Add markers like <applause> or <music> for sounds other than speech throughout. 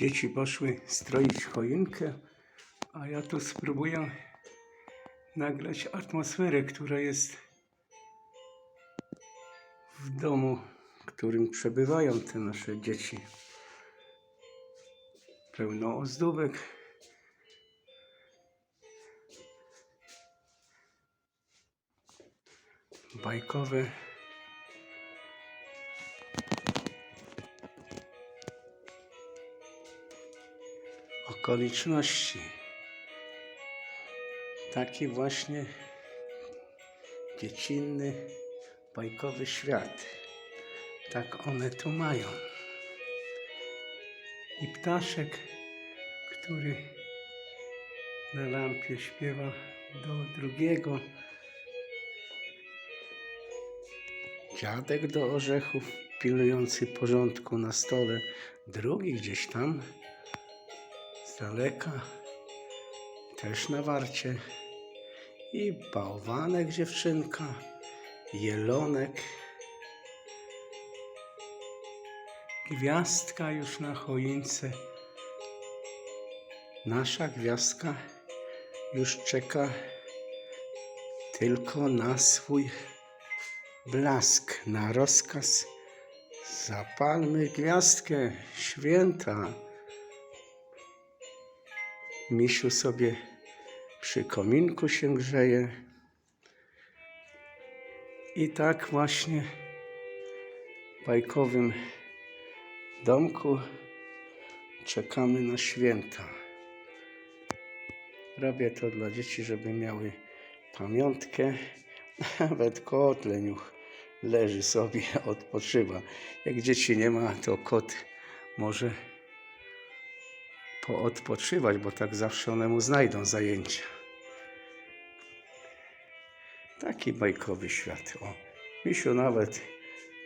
Dzieci poszły stroić choinkę, a ja tu spróbuję nagrać atmosferę, która jest w domu, w którym przebywają te nasze dzieci. Pełno ozdóbek. Bajkowe. Okoliczności. Taki właśnie dziecinny, bajkowy świat. Tak one tu mają. I ptaszek, który na lampie śpiewa do drugiego. Dziadek do orzechów, pilnujący porządku na stole. Drugi gdzieś tam daleka, też na warcie. I bałwanek dziewczynka, jelonek, gwiazdka już na choince. Nasza gwiazdka już czeka tylko na swój blask, na rozkaz. Zapalmy gwiazdkę, święta. Misiu sobie przy kominku się grzeje. I tak właśnie w bajkowym domku czekamy na święta. Robię to dla dzieci, żeby miały pamiątkę. Nawet kot leniuch leży sobie, <laughs> odpoczywa. Jak dzieci nie ma, to kot może poodpoczywać, bo tak zawsze one mu znajdą zajęcia. Taki bajkowy świat. O, Misiu nawet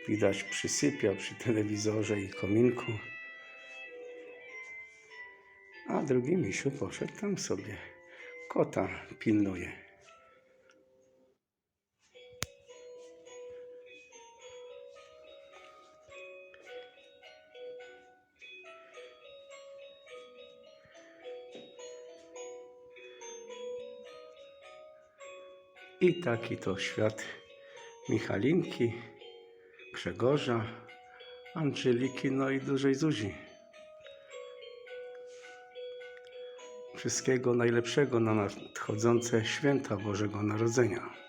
widać przysypia przy telewizorze i kominku. A drugi misiu poszedł tam sobie. Kota pilnuje. I taki to świat Michalinki, Grzegorza, Angeliki, no i dużej Zuzi. Wszystkiego najlepszego na nadchodzące święta Bożego Narodzenia.